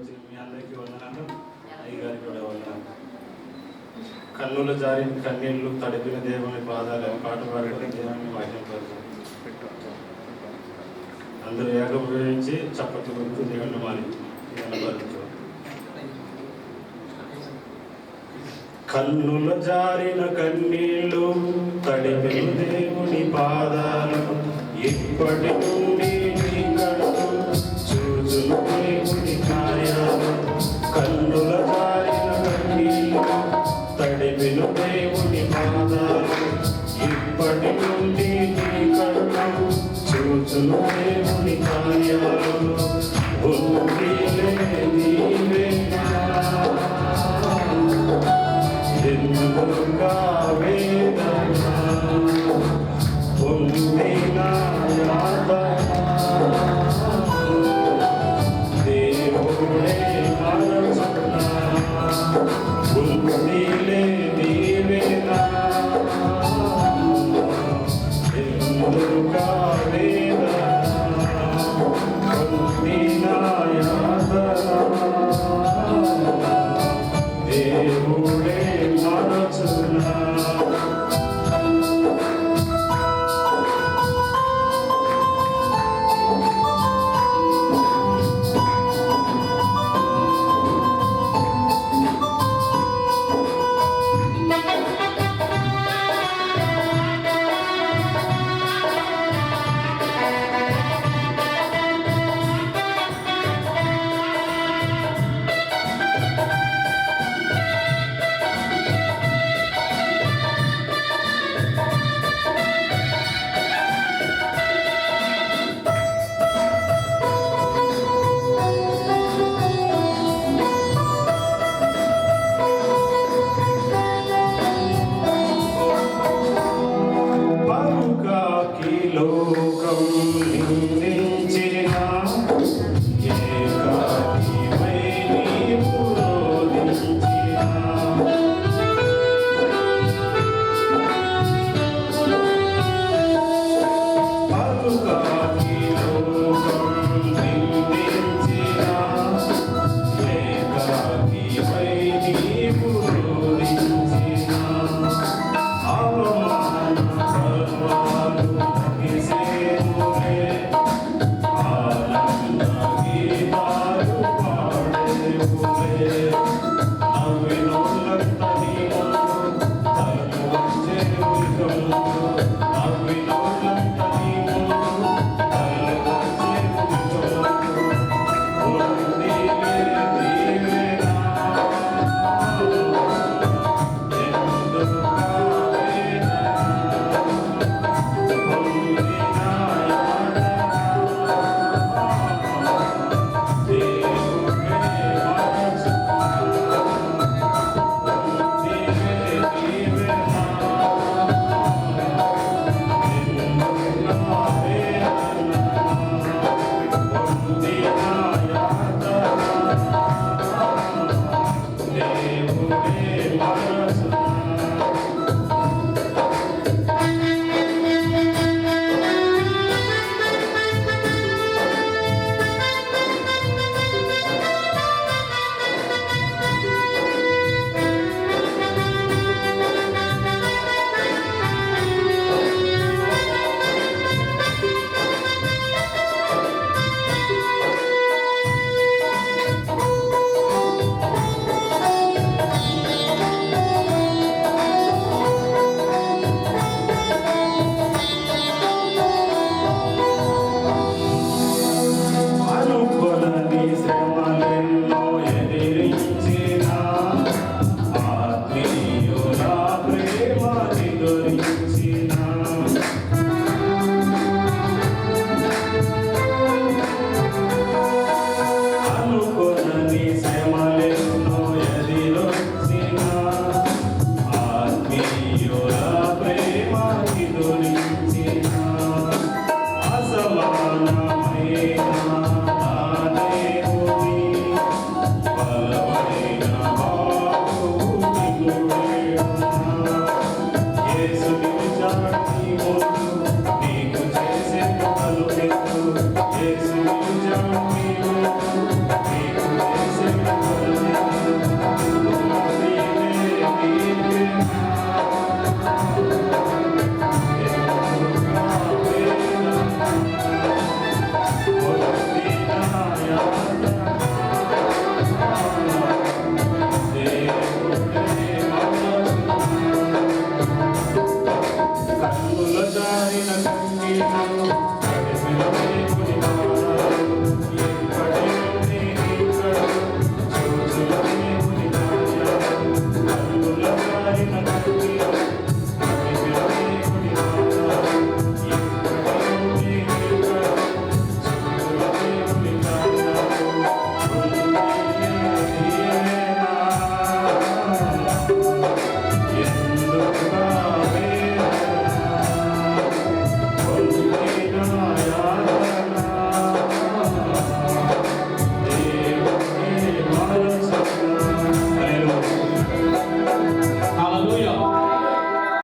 వచ్చిన మీ అందరికీ వందనాలు. అయ్యగారికి కూడా వందనాలు. కన్నుల జారిన కన్నీళ్ళు తడిపిన దేవుని పాదాలు పాటపాడిన దేవుని వాక్యం అందరూ ఏకీభవించి చప్పట్లు కొడుతూ దేవుని మారి కన్నుల జారిన కన్నీళ్ళు తడిపిన దేవుని పాదాలు ఇప్పటి తడిపిన దేవుని పాదాలు ఇప్పటి నుండి నీ కడుపు చూచును దేవుని కార్యాలు నీవే Oh.